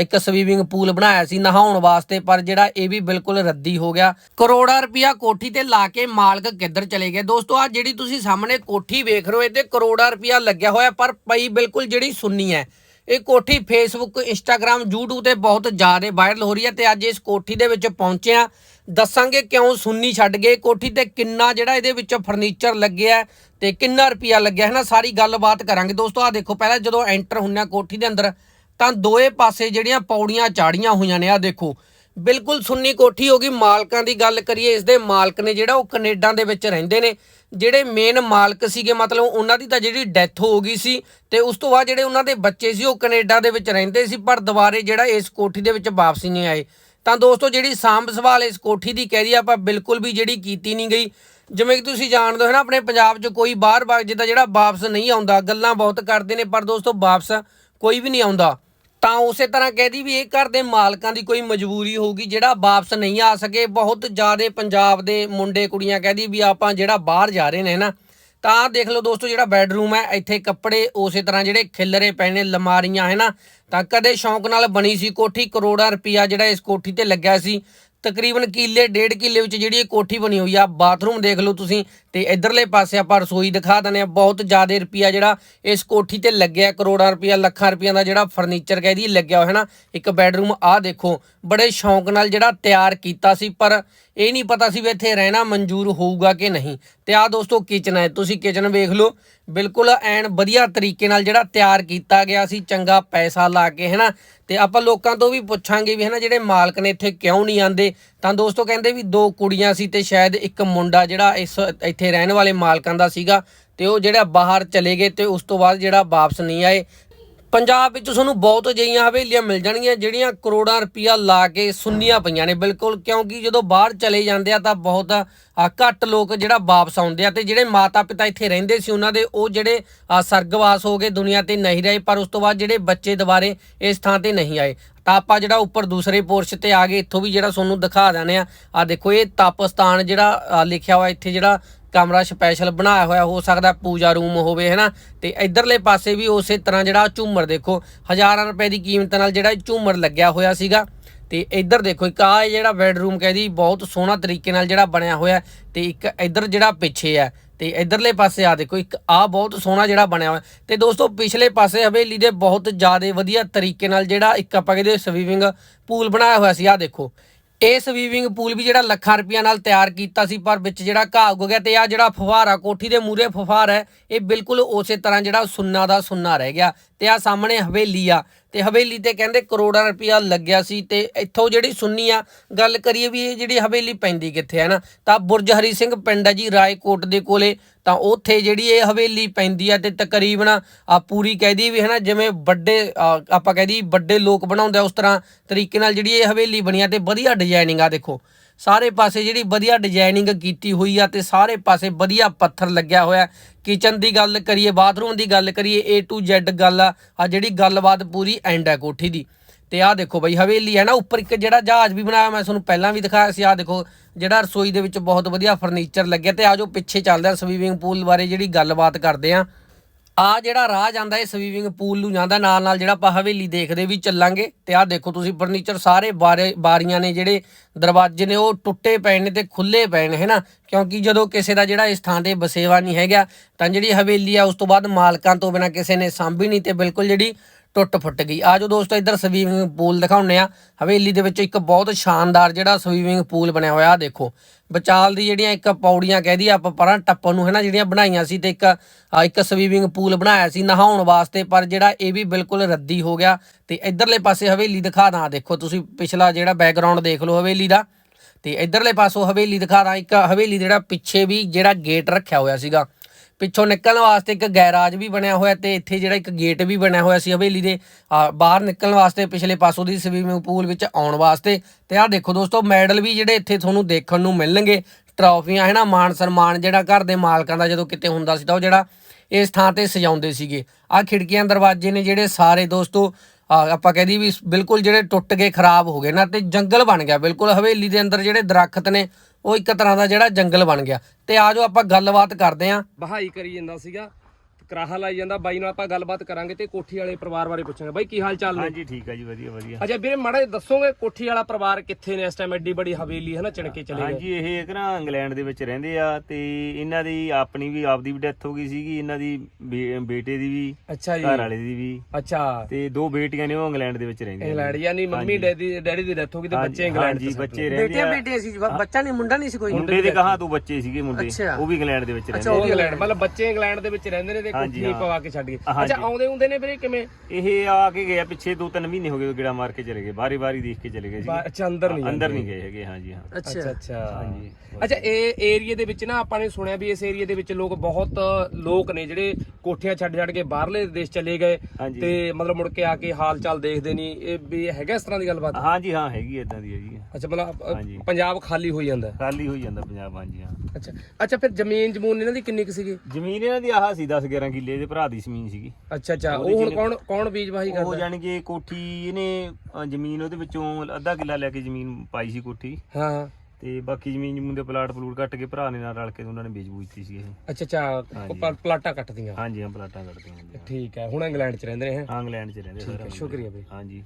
ਇੱਕ swimming pool ਬਣਾਇਆ ਸੀ ਨਹਾਉਣ ਵਾਸਤੇ, ਪਰ ਜਿਹੜਾ ਇਹ ਵੀ ਬਿਲਕੁਲ ਰੱਦੀ ਹੋ ਗਿਆ। ਕਰੋੜਾਂ ਰੁਪਇਆ ਕੋਠੀ ਤੇ ਲਾ ਕੇ ਮਾਲਕ ਕਿੱਧਰ ਚਲੇ ਗਏ? ਦੋਸਤੋ ਆ ਜਿਹੜੀ ਤੁਸੀਂ ਸਾਹਮਣੇ ਕੋਠੀ ਵੇਖ ਰਹੇ ਹੋ, ਇਹਦੇ ਕਰੋੜਾਂ ਰੁਪਇਆ ਲੱਗਿਆ ਹੋਇਆ, ਪਰ ਪਈ ਬਿਲਕੁਲ ਜਿਹੜੀ ਸੁੰਨੀ ਹੈ। ਇਹ ਕੋਠੀ ਫੇਸਬੁੱਕ ਇੰਸਟਾਗ੍ਰam YouTube ਤੇ ਬਹੁਤ ਜ਼ਿਆਦਾ ਵਾਇਰਲ ਹੋ ਰਹੀ ਹੈ ਤੇ ਅੱਜ ਇਸ ਕੋਠੀ ਦੇ ਵਿੱਚ ਪਹੁੰਚੇ ਆ ਦੱਸਾਂਗੇ ਕਿਉਂ ਸੁੰਨੀ ਛੱਡ ਗਏ, ਕੋਠੀ ਤੇ ਕਿੰਨਾ ਜਿਹੜਾ ਇਹਦੇ ਵਿੱਚ ਫਰਨੀਚਰ ਲੱਗਿਆ ਹੈ ਤੇ ਕਿੰਨਾ ਰੁਪਿਆ ਲੱਗਿਆ ਹੈ ਨਾ, ਸਾਰੀ ਗੱਲਬਾਤ ਕਰਾਂਗੇ। ਦੋਸਤੋ ਆ ਦੇਖੋ, ਪਹਿਲਾਂ ਜਦੋਂ ਐਂਟਰ ਹੁੰਨਾ ਕੋਠੀ ਦੇ ਅੰਦਰ ਤਾਂ ਦੋਏ ਪਾਸੇ ਜਿਹੜੀਆਂ ਪੌੜੀਆਂ ਚਾੜੀਆਂ ਹੋਈਆਂ ਨੇ ਆ ਦੇਖੋ। ਬਿਲਕੁਲ ਸੁੰਨੀ ਕੋਠੀ ਹੋ ਗਈ। ਮਾਲਕਾਂ ਦੀ ਗੱਲ ਕਰੀਏ ਇਸ ਦੇ ਮਾਲਕ ਨੇ ਜਿਹੜਾ ਉਹ ਕੈਨੇਡਾ ਦੇ ਵਿੱਚ ਰਹਿੰਦੇ ਨੇ। ਜਿਹੜੇ ਮੇਨ ਮਾਲਕ ਸੀਗੇ, ਮਤਲਬ ਉਹਨਾਂ ਦੀ ਤਾਂ ਜਿਹੜੀ ਡੈਥ ਹੋ ਗਈ ਸੀ ਤੇ ਉਸ ਤੋਂ ਬਾਅਦ ਜਿਹੜੇ ਉਹਨਾਂ ਦੇ ਬੱਚੇ ਸੀ, ਉਹ ਕੈਨੇਡਾ ਦੇ ਵਿੱਚ ਰਹਿੰਦੇ ਸੀ, ਪਰ ਦੁਬਾਰੇ ਜਿਹੜਾ ਇਸ ਕੋਠੀ ਦੇ ਵਿੱਚ ਵਾਪਸੀ ਨਹੀਂ ਆਏ। ਤਾਂ ਦੋਸਤੋ, ਜਿਹੜੀ ਸਾਂਭ ਸੰਭਾਲ ਇਸ ਕੋਠੀ ਦੀ ਕਹਿ ਰਹੀ ਆਪਾਂ ਬਿਲਕੁਲ ਵੀ ਜਿਹੜੀ ਕੀਤੀ ਨਹੀਂ ਗਈ। ਜਿਵੇਂ ਕਿ ਤੁਸੀਂ ਜਾਣਦੇ ਹੋ ਨਾ, ਆਪਣੇ ਪੰਜਾਬ 'ਚ ਕੋਈ ਬਾਹਰ ਬਾਗ ਜਿੱਦਾਂ ਜਿਹੜਾ ਵਾਪਸ ਨਹੀਂ ਆਉਂਦਾ। ਗੱਲਾਂ ਬਹੁਤ ਕਰਦੇ ਨੇ, ਪਰ ਦੋਸਤੋ, ਵਾਪਸ ਕੋਈ ਵੀ ਨਹੀਂ ਆਉਂਦਾ। ਤਾਂ ਉਸੇ ਤਰ੍ਹਾਂ ਕਹਿਦੀ ਵੀ ਇਹ ਘਰ ਦੇ ਮਾਲਕਾਂ ਦੀ ਕੋਈ ਮਜਬੂਰੀ ਹੋਊਗੀ, ਜਿਹੜਾ ਵਾਪਸ ਨਹੀਂ ਆ ਸਕੇ। ਬਹੁਤ ਜ਼ਿਆਦਾ ਪੰਜਾਬ ਦੇ ਮੁੰਡੇ ਕੁੜੀਆਂ ਕਹਿਦੀ ਵੀ ਆਪਾਂ ਜਿਹੜਾ ਬਾਹਰ ਜਾ ਰਹੇ ਨੇ ਨਾ ਤਾਂ ਦੇਖ ਲਓ ਦੋਸਤੋ, ਜਿਹੜਾ ਬੈੱਡਰੂਮ ਹੈ, ਇੱਥੇ ਕੱਪੜੇ ਉਸੇ ਤਰ੍ਹਾਂ ਜਿਹੜੇ ਖਿਲਰੇ ਪਏ ਨੇ, ਲਮਾਰੀਆਂ ਹੈ ਨਾ ਤਾਂ ਕਦੇ ਸ਼ੌਂਕ ਨਾਲ ਬਣੀ ਸੀ ਕੋਠੀ, ਕਰੋੜਾਂ ਰੁਪਈਆ ਜਿਹੜਾ ਇਸ ਕੋਠੀ ਤੇ ਲੱਗਿਆ ਸੀ। ਤਕਰੀਬਨ ਕਿੱਲੇ, ਡੇਢ ਕਿੱਲੇ ਵਿੱਚ ਜਿਹੜੀ ਇਹ ਕੋਠੀ ਬਣੀ ਹੋਈ ਆ, ਬਾਥਰੂਮ ਦੇਖ ਲਓ ਤੁਸੀਂ, ਤੇ ਇਧਰਲੇ ਪਾਸੇ ਆਪਾਂ ਰਸੋਈ ਦਿਖਾ ਦਿੰਦੇ ਆ ਬਹੁਤ ਜ਼ਿਆਦਾ ਰੁਪਿਆ ਜਿਹੜਾ ਇਸ ਕੋਠੀ ਤੇ ਲੱਗਿਆ, ਕਰੋੜਾਂ ਰੁਪਿਆ ਲੱਖਾਂ ਰੁਪਈਆਂ ਦਾ ਜਿਹੜਾ ਫਰਨੀਚਰ ਕਹਿ ਕਹਿਦੀ ਲੱਗਿਆ ਹੋਇਆ ਹੈ ਨਾ ਇੱਕ ਬੈਡਰੂਮ, ਆਹ ਦੇਖੋ, ਬੜੇ ਸ਼ੌਂਕ ਨਾਲ ਜਿਹੜਾ ਤਿਆਰ ਕੀਤਾ ਸੀ, ਪਰ ਇਹ ਨਹੀਂ ਪਤਾ ਸੀ ਵੀ ਇੱਥੇ ਰਹਿਣਾ ਮਨਜ਼ੂਰ ਹੋਊਗਾ ਕਿ ਨਹੀਂ। ਤੇ ਆਹ ਦੋਸਤੋ ਕਿਚਨ ਹੈ, ਤੁਸੀਂ ਕਿਚਨ ਵੇਖ ਲਓ ਬਿਲਕੁਲ ਐਨ ਵਧੀਆ ਤਰੀਕੇ ਨਾਲ ਜਿਹੜਾ ਤਿਆਰ ਕੀਤਾ ਗਿਆ ਸੀ, ਚੰਗਾ ਪੈਸਾ ਲਾ ਕੇ, ਹੈਨਾ? ਤੇ ਆਪਾਂ ਲੋਕਾਂ ਤੋਂ ਵੀ ਪੁੱਛਾਂਗੇ ਵੀ, ਹੈਨਾ, ਜਿਹੜੇ ਮਾਲਕ ਨੇ ਇੱਥੇ ਕਿਉਂ ਨਹੀਂ ਆਂਦੇ ਤਾਂ ਦੋਸਤੋ ਕਹਿੰਦੇ ਵੀ ਦੋ ਕੁੜੀਆਂ ਸੀ ਤੇ ਸ਼ਾਇਦ ਇੱਕ ਮੁੰਡਾ ਜਿਹੜਾ ਇਸ ਇੱਥੇ ਰਹਿਣ ਵਾਲੇ ਮਾਲਕਾਂ ਦਾ ਸੀਗਾ ਤੇ ਉਹ ਜਿਹੜਾ ਬਾਹਰ ਚਲੇ ਗਏ ਤੇ ਉਸ ਤੋਂ ਬਾਅਦ ਜਿਹੜਾ ਵਾਪਸ ਨਹੀਂ ਆਏ। ਪੰਜਾਬ ਵਿੱਚ ਤੁਹਾਨੂੰ ਬਹੁਤ ਅਜਿਹੀਆਂ ਹਵੇਲੀਆਂ ਮਿਲ ਜਾਣਗੀਆਂ, ਜਿਹੜੀਆਂ ਕਰੋੜਾਂ ਰੁਪਈਆ ਲਾ ਕੇ ਸੁੰਨੀਆਂ ਪਈਆਂ ਨੇ। ਬਿਲਕੁਲ, ਕਿਉਂਕਿ ਜਦੋਂ ਬਾਹਰ ਚਲੇ ਜਾਂਦੇ ਆ ਤਾਂ ਬਹੁਤ ਘੱਟ ਲੋਕ ਜਿਹੜਾ ਵਾਪਸ ਆਉਂਦੇ ਆ ਤੇ ਜਿਹੜੇ ਮਾਤਾ ਪਿਤਾ ਇੱਥੇ ਰਹਿੰਦੇ ਸੀ, ਉਹਨਾਂ ਦੇ ਉਹ ਜਿਹੜੇ ਸਰਗਵਾਸ ਹੋ ਗਏ, ਦੁਨੀਆ ਤੇ ਨਹੀਂ ਰਹੇ, ਪਰ ਉਸ ਤੋਂ ਬਾਅਦ ਜਿਹੜੇ ਬੱਚੇ ਦੁਬਾਰੇ ਇਸ ਥਾਂ ਤੇ ਨਹੀਂ ਆਏ। ਤਾਂ ਆਪਾਂ ਜਿਹੜਾ ਉੱਪਰ ਦੂਸਰੇ ਪੋਰਸ਼ ਤੇ ਆ ਗਏ, ਇੱਥੋਂ ਵੀ ਜਿਹੜਾ ਤੁਹਾਨੂੰ ਦਿਖਾ ਦਿੰਦੇ ਆ ਆ ਦੇਖੋ, ਇਹ ਤਪਸਤਾਨ ਜਿਹੜਾ ਲਿਖਿਆ ਹੋਇਆ ਇੱਥੇ ਜਿਹੜਾ ਕਮਰਾ ਸਪੈਸ਼ਲ ਬਣਾਇਆ ਹੋਇਆ, ਹੋ ਸਕਦਾ ਪੂਜਾ ਰੂਮ ਹੋਵੇ, ਹੈਨਾ? ਤੇ ਇਧਰਲੇ ਪਾਸੇ ਵੀ ਉਸੇ ਤਰ੍ਹਾਂ ਜਿਹੜਾ ਝੂਮਰ ਦੇਖੋ, ਹਜ਼ਾਰਾਂ ਰੁਪਏ ਦੀ ਕੀਮਤ ਨਾਲ ਜਿਹੜਾ ਝੂਮਰ ਲੱਗਿਆ ਹੋਇਆ ਸੀਗਾ। ਤੇ ਇੱਧਰ ਦੇਖੋ, ਇੱਕ ਆ ਜਿਹੜਾ ਬੈੱਡਰੂਮ ਕਹਿੰਦੀ ਬਹੁਤ ਸੋਹਣਾ ਤਰੀਕੇ ਨਾਲ ਜਿਹੜਾ ਬਣਿਆ ਹੋਇਆ ਤੇ ਇੱਕ ਇੱਧਰ ਜਿਹੜਾ ਪਿੱਛੇ ਹੈ, ਤੇ ਇਧਰਲੇ ਪਾਸੇ ਆ ਦੇਖੋ, ਇੱਕ ਆ ਬਹੁਤ ਸੋਹਣਾ ਜਿਹੜਾ ਬਣਿਆ ਹੋਇਆ। ਤੇ ਦੋਸਤੋ, ਪਿਛਲੇ ਪਾਸੇ ਹਵੇਲੀ ਦੇ ਬਹੁਤ ਜ਼ਿਆਦਾ ਵਧੀਆ ਤਰੀਕੇ ਨਾਲ ਜਿਹੜਾ ਇੱਕ ਆਪਾਂ ਕਹਿੰਦੇ ਸਵੀਮਿੰਗ ਪੂਲ ਬਣਾਇਆ ਹੋਇਆ ਸੀ ਆ ਦੇਖੋ। ਇਹ ਸਵੀਮਿੰਗ ਪੂਲ ਵੀ ਜਿਹੜਾ ਲੱਖਾਂ ਰੁਪਈਆ ਨਾਲ ਤਿਆਰ ਕੀਤਾ ਸੀ, ਪਰ ਵਿੱਚ ਜਿਹੜਾ ਘਾਹ ਉੱਗ ਗਿਆ ਤੇ ਆ ਜਿਹੜਾ ਫੁਹਾਰਾ, ਕੋਠੀ ਦੇ ਮੂਰੇ ਫੁਹਾਰ ਹੈ, ਇਹ ਬਿਲਕੁਲ ਉਸੇ ਤਰ੍ਹਾਂ ਜਿਹੜਾ ਸੁੰਨਾ ਦਾ ਸੁੰਨਾ ਰਹਿ ਗਿਆ। ਤੇ ਆ ਸਾਹਮਣੇ ਹਵੇਲੀ ਆ, ਤੇ ਹਵੇਲੀ ਤੇ ਕਹਿੰਦੇ ਕਰੋੜਾਂ ਰੁਪਇਆ ਲੱਗਿਆ ਸੀ ਤੇ ਇੱਥੋਂ ਜਿਹੜੀ ਸੁੰਨੀ ਆ, ਗੱਲ ਕਰੀਏ ਵੀ ਇਹ ਜਿਹੜੀ ਹਵੇਲੀ ਪੈਂਦੀ ਕਿੱਥੇ ਹੈ ਨਾ, ਤਾਂ ਬੁਰਜ ਹਰੀ ਸਿੰਘ ਪਿੰਡ ਹੈ ਜੀ ਰਾਏਕੋਟ ਦੇ ਕੋਲੇ, ਤਾਂ ਉੱਥੇ ਜਿਹੜੀ ਇਹ ਹਵੇਲੀ ਪੈਂਦੀ ਆ ਤੇ ਤਕਰੀਬਨ ਆ ਪੂਰੀ ਕਹਿਦੀ ਵੀ ਹੈ ਨਾ ਜਿਵੇਂ ਵੱਡੇ ਆਪਾਂ ਕਹਿ ਕਹਿਦੀ ਵੱਡੇ ਲੋਕ ਬਣਾਉਂਦੇ ਆ ਉਸ ਤਰ੍ਹਾਂ ਤਰੀਕੇ ਨਾਲ ਜਿਹੜੀ ਇਹ ਹਵੇਲੀ ਬਣੀ ਆ ਤੇ ਵਧੀਆ ਡਿਜ਼ਾਈਨਿੰਗ ਆ ਦੇਖੋ। ਸਾਰੇ ਪਾਸੇ ਜਿਹੜੀ ਵਧੀਆ ਡਿਜ਼ਾਈਨਿੰਗ ਕੀਤੀ ਹੋਈ ਆ ਤੇ ਸਾਰੇ ਪਾਸੇ ਵਧੀਆ ਪੱਥਰ ਲੱਗਿਆ ਹੋਇਆ। ਕਿਚਨ ਦੀ ਗੱਲ ਕਰੀਏ ਬਾਥਰੂਮ ਦੀ ਗੱਲ ਕਰੀਏ, A to Z ਗੱਲ ਆ ਆ ਜਿਹੜੀ ਗੱਲਬਾਤ ਪੂਰੀ ਐਂਡ ਹੈ ਕੋਠੀ ਦੀ। ਤੇ ਆਹ ਦੇਖੋ ਬਈ, ਹਵੇਲੀ ਹੈ ਨਾ, ਉੱਪਰ ਇੱਕ ਜਿਹੜਾ ਜਹਾਜ਼ ਵੀ ਬਣਾਇਆ ਮੈਂ ਤੁਹਾਨੂੰ ਪਹਿਲਾਂ ਵੀ ਦਿਖਾਇਆ ਸੀ, ਆਹ ਦੇਖੋ, ਜਿਹੜਾ ਰਸੋਈ ਦੇ ਵਿੱਚ ਬਹੁਤ ਵਧੀਆ ਫਰਨੀਚਰ ਲੱਗਿਆ ਤੇ ਆਜੋ ਪਿੱਛੇ ਚੱਲਦੇ ਆ ਸਵੀਮਿੰਗ ਪੂਲ ਬਾਰੇ ਜਿਹੜੀ ਗੱਲਬਾਤ ਕਰਦੇ ਆ। ਆ ਜਿਹੜਾ ਰਾਹ ਜਾਂਦਾ ਇਹ ਸਵੀਮਿੰਗ ਪੂਲ ਨੂੰ ਜਾਂਦਾ, ਨਾਲ ਨਾਲ ਜਿਹੜਾ ਆਪਾਂ ਹਵੇਲੀ ਦੇਖਦੇ ਵੀ ਚੱਲਾਂਗੇ ਤੇ ਆਹ ਦੇਖੋ ਤੁਸੀਂ ਫਰਨੀਚਰ ਸਾਰੇ ਬਾਰੇ ਬਾਰੀਆਂ ਨੇ ਜਿਹੜੇ ਦਰਵਾਜ਼ੇ ਨੇ, ਉਹ ਟੁੱਟੇ ਪਏ ਨੇ ਤੇ ਖੁੱਲੇ ਪਏ ਨੇ, ਹੈਨਾ? ਕਿਉਂਕਿ ਜਦੋਂ ਕਿਸੇ ਦਾ ਜਿਹੜਾ ਇਸ ਥਾਂ ਤੇ ਬਸੇਵਾ ਨਹੀਂ ਹੈਗਾ, ਤਾਂ ਜਿਹੜੀ ਹਵੇਲੀ ਆ ਉਸ ਤੋਂ ਬਾਅਦ ਮਾਲਕਾਂ ਤੋਂ ਬਿਨਾ ਕਿਸੇ ਨੇ ਸਾਂਭੀ ਨਹੀਂ ਤੇ ਬਿਲਕੁਲ ਜਿਹੜੀ ਟੁੱਟ ਫੁੱਟ ਗਈ। ਆਜੋ ਦੋਸਤੋ, ਇੱਧਰ ਸਵੀਮਿੰਗ ਪੂਲ ਦਿਖਾਉਂਦੇ ਆ ਹਵੇਲੀ ਦੇ ਵਿੱਚ ਇੱਕ ਬਹੁਤ ਸ਼ਾਨਦਾਰ ਜਿਹੜਾ ਸਵੀਮਿੰਗ ਪੂਲ ਬਣਿਆ ਹੋਇਆ ਆ ਦੇਖੋ। ਵਿਚਾਲ ਦੀ ਜਿਹੜੀਆਂ ਇੱਕ ਪੌੜੀਆਂ ਕਹਿਦੀ ਆਪਾਂ ਪਰਾਂ ਟੱਪਣ ਨੂੰ ਹੈ ਨਾ, ਜਿਹੜੀਆਂ ਬਣਾਈਆਂ ਸੀ ਤੇ ਇੱਕ ਇੱਕ ਸਵੀਮਿੰਗ ਪੂਲ ਬਣਾਇਆ ਸੀ ਨਹਾਉਣ ਵਾਸਤੇ, ਪਰ ਜਿਹੜਾ ਇਹ ਵੀ ਬਿਲਕੁਲ ਰੱਦੀ ਹੋ ਗਿਆ। ਤੇ ਇਧਰਲੇ ਪਾਸੇ ਹਵੇਲੀ ਦਿਖਾ ਦਾਂ, ਦੇਖੋ ਤੁਸੀਂ ਪਿਛਲਾ ਜਿਹੜਾ ਬੈਕਗ੍ਰਾਉਂਡ ਦੇਖ ਲਓ ਹਵੇਲੀ ਦਾ। ਤੇ ਇਧਰਲੇ ਪਾਸੋਂ ਹਵੇਲੀ ਦਿਖਾ ਦਾਂ, ਇੱਕ ਹਵੇਲੀ ਜਿਹੜਾ ਪਿੱਛੇ ਵੀ ਜਿਹੜਾ ਗੇਟ ਰੱਖਿਆ ਹੋਇਆ ਸੀਗਾ। ਪਿੱਛੋਂ ਨਿਕਲਣ ਵਾਸਤੇ ਇੱਕ ਗੈਰਾਜ ਵੀ ਬਣਿਆ ਹੋਇਆ ਤੇ ਇੱਥੇ ਜਿਹੜਾ ਇੱਕ ਗੇਟ ਵੀ ਬਣਿਆ ਹੋਇਆ ਸੀ ਹਵੇਲੀ ਦੇ ਬਾਹਰ ਨਿਕਲਣ ਵਾਸਤੇ ਪਿਛਲੇ ਪਾਸੋਂ ਦੀ ਸਵੀਮਿੰਗ ਪੂਲ ਵਿੱਚ ਆਉਣ ਵਾਸਤੇ। ਤੇ ਆਹ ਦੇਖੋ ਦੋਸਤੋ ਮੈਡਲ ਵੀ ਜਿਹੜੇ ਇੱਥੇ ਤੁਹਾਨੂੰ ਦੇਖਣ ਨੂੰ ਮਿਲਣਗੇ। ਟਰਾਫੀਆਂ ਹੈ ਨਾ ਮਾਣ ਸਨਮਾਨ ਜਿਹੜਾ ਘਰ ਦੇ ਮਾਲਕਾਂ ਦਾ ਜਦੋਂ ਕਿਤੇ ਹੁੰਦਾ ਸੀ ਤਾਂ ਉਹ ਜਿਹੜਾ ਇਸ ਥਾਂ ਤੇ ਸਜਾਉਂਦੇ ਸੀਗੇ। ਆ ਖਿੜਕੀਆਂ ਦਰਵਾਜ਼ੇ ਨੇ ਜਿਹੜੇ ਸਾਰੇ ਦੋਸਤੋ ਆ, ਆਪਾਂ ਕਹਦੀ ਵੀ ਬਿਲਕੁਲ ਜਿਹੜੇ ਟੁੱਟ ਗਏ ਖਰਾਬ ਹੋ ਗਏ ਨਾ ਤੇ ਜੰਗਲ ਬਣ ਗਿਆ। ਬਿਲਕੁਲ ਹਵੇਲੀ ਦੇ ਅੰਦਰ ਜਿਹੜੇ ਦਰਖਤ ਨੇ ਉਹ ਇੱਕ ਤਰ੍ਹਾਂ ਦਾ ਜਿਹੜਾ ਜੰਗਲ ਬਣ ਗਿਆ। ਤੇ ਆਜੋ ਆਪਾਂ ਗੱਲਬਾਤ ਕਰਦੇ ਆਂ ਬਹਾਈ ਕਰੀ ਜਾਂਦਾ ਸੀਗਾ। ਕਰਾਹਾ ਲਾਈ ਜਾਂਦਾ ਬਾਈ ਨਾਲ ਆਪਾਂ ਗੱਲਬਾਤ ਕਰਾਂਗੇ ਤੇ ਕੋਠੀ ਵਾਲੇ ਪਰਿਵਾਰ ਬਾਰੇ ਪੁੱਛਾਂਗੇ। ਬਾਈ ਕੀ ਹਾਲ ਚਾਲ ਨੇ? ਹਾਂਜੀ ਠੀਕ ਆ ਜੀ ਵਧੀਆ ਵਧੀਆ। ਅੱਛਾ ਵੀਰੇ ਮਾੜਾ ਦੱਸੋਗੇ ਕੋਠੀ ਵਾਲਾ ਪਰਿਵਾਰ ਕਿੱਥੇ ਨੇ? ਇਸ ਟਾਈਮ ਐਡੀ ਬੜੀ ਹਵੇਲੀ ਹੈ ਨਾ ਚਣਕੇ ਚਲੇ ਗਏ। ਹਾਂਜੀ ਇਹ ਇੱਕ ਨਾ ਇੰਗਲੈਂਡ ਦੇ ਵਿੱਚ ਰਹਿੰਦੇ ਆ ਤੇ ਇਹਨਾਂ ਦੀ ਆਪਣੀ ਵੀ ਆਪਦੀ ਵੀ ਡੈਥ ਹੋ ਗਈ ਸੀਗੀ ਇਹਨਾਂ ਦੀ ਬੇਟੇ ਦੀ ਵੀ ਅੱਛਾ ਜੀ। ਘਰ ਵਾਲੇ ਦੀ ਵੀ। ਅੱਛਾ। ਤੇ ਦੋ ਬੇਟੀਆਂ ਨੇ ਉਹ ਇੰਗਲੈਂਡ ਦੇ ਵਿੱਚ ਰਹਿੰਦੀਆਂ ਇੰਗਲੈਂਡ ਯਾਨੀ ਮੰਮੀ ਡੈਡੀ ਡੈਡੀ ਦੀ ਡੈਥ ਹੋ ਗਈ ਤੇ ਬੱਚੇ ਇੰਗਲੈਂਡ ਚ ਬੱਚੇ ਰਹਿੰਦੇ ਬੇਟੀਆਂ ਆ ਬੇਟੇ ਸੀ ਬੱਚਾ ਨਹੀਂ ਮੁੰਡਾ ਨਹੀਂ ਸੀ ਕੋਈ। ਮੁੰਡੇ ਦੇ ਕਹਾ ਤੋਂ ਬੱਚੇ ਸੀਗੇ ਮੁੰਡੇ। ਅੱਛਾ। ਉਹ ਵੀ ਇੰਗਲੈਂਡ ਦੇ ਵਿੱਚ ਰਹਿੰਦੇ ਉਹ ਇੰਗਲੈਂਡ ਮਤਲਬ ਬੱਚੇ ਇੰਗਲੈਂਡ ਦੇ ਵਿੱਚ ਰਹਿੰਦੇ ਨੇ ਤੇ ਹਾਂਜੀ, ਹਾਂ। ਪਵਾ ਕੇ ਛੱਡ ਗਏ ਹਾਂਜੀ। ਅੱਛਾ ਆਉਂਦੇ ਹੁੰਦੇ ਨੇ ਵੀਰੇ ਕਿਵੇਂ? ਇਹ ਆ ਕੇ ਗਿਆ ਪਿੱਛੇ ਦੋ ਤਿੰਨ ਮਹੀਨੇ ਹੋ ਗਏ ਗੇੜਾ ਮਾਰ ਕੇ ਚਲੇ ਗਏ ਬਾਰੀ ਬਾਰੀ ਦੇਖ ਕੇ ਚਲੇ ਗਏ ਸੀ ਬਾ- ਅੱਛਾ ਅੰਦਰ ਨਹੀਂ ਅੰਦਰ ਨਹੀਂ ਗਏ ਹੈਗੇ ਹਾਂਜੀ ਹਾਂ। ਅੱਛਾ। ਅੱਛਾ ਹਾਂਜੀ। ਅੱਛਾ ਇਹ ਏਰੀਆ ਦੇ ਵਿੱਚ ਨਾ ਆਪਾਂ ਨੇ ਸੁਣਿਆ ਵੀ ਇਸ ਏਰੀਆ ਦੇ ਵਿੱਚ ਲੋਕ ਬਹੁਤ ਲੋਕ ਨੇ ਜਿਹੜੇ ਕੋਠੀਆਂ ਛੱਡ ਛੱਡ ਕੇ ਬਾਹਰਲੇ ਦੇਸ਼ ਚਲੇ ਗਏ ਹਾਂਜੀ। ਤੇ ਮਤਲਬ ਮੁੜ ਕੇ ਆ ਕੇ ਹਾਲ ਚਾਲ ਦੇਖਦੇ ਨਹੀਂ। ਇਹ ਵੀ ਹੈਗਾ ਇਸ ਤਰ੍ਹਾਂ ਦੀ ਗੱਲਬਾਤ? ਹਾਂਜੀ ਹਾਂ ਹੈਗੀ ਇਦਾਂ ਦੀ ਹੈ ਜੀ ਅੱਛਾ ਮਤਲਬ ਅ, ਹਾਂਜੀ। ਪੰਜਾਬ ਖਾਲੀ ਹੋਈ ਜਾਂਦਾ। ਹੈ। ਖਾਲੀ ਹੋਈ ਜਾਂਦਾ ਪੰਜਾਬ ਹਾਂਜੀ ਹਾਂ। ਅੱਛਾ। ਅੱਛਾ ਫਿਰ ਜ਼ਮੀਨ ਜਮੂਨ ਇਹਨਾਂ ਦੀ ਕਿੰਨੀ ਕੁ ਸੀਗੀ? ਜ਼ਮੀਨ ਇਹਨਾਂ ਦੀ ਆਹ ਸੀ 10 11 ਕਿੱਲੇ ਦੇ ਭਰਾ ਦੀ ਜ਼ਮੀਨ ਸੀਗੀ। ਅੱਛਾ ਅੱਛਾ। ਉਹ ਹੁਣ ਕੌਣ ਕੌਣ ਬੀਜ ਵਾਹੀ ਉਹ ਕਰਦਾ? ਜਾਣੀ ਕਿ ਕੋਠੀ ਇਹਨੇ ਅ, ਜ਼ਮੀਨ ਉਹਦੇ ਵਿੱਚੋਂ ਅੱਧਾ ਕਿੱਲਾ ਲੈ ਕੇ ਜ਼ਮੀਨ ਪਾਈ ਸੀ ਕੋਠੀ। ਹਾਂ। ਹਾਂ ਤੇ ਬਾਕੀ ਜ਼ਮੀਨ ਜਮੂਨ ਦੇ ਪਲਾਟ ਪਲੂਟ ਕੱਟ ਕੇ ਭਰਾ ਨੇ ਨਾਲ ਰਲ ਕੇ ਉਹਨਾਂ ਨੇ ਵੇਚ ਬੂਝਤੀ ਸੀ ਇਹ। ਅੱਛਾ ਅੱਛਾ। ਹਾਂਜੀ। ਪਲਾਟਾਂ ਕੱਟਦੀਆਂ। ਹਾਂਜੀ ਹਾਂ ਪਲਾਟਾਂ ਕੱਟਦੇ ਠੀਕ ਹੈ। ਹੁਣ ਇੰਗਲੈਂਡ ਚ ਰਹਿੰਦੇ ਨੇ ਹੈਂ? ਇੰਗਲੈਂਡ 'ਚ ਰਹਿੰਦੇ ਸਾਰਾ ਸ਼ੁਕਰੀਆ ਬਈ। ਹਾਂਜੀ।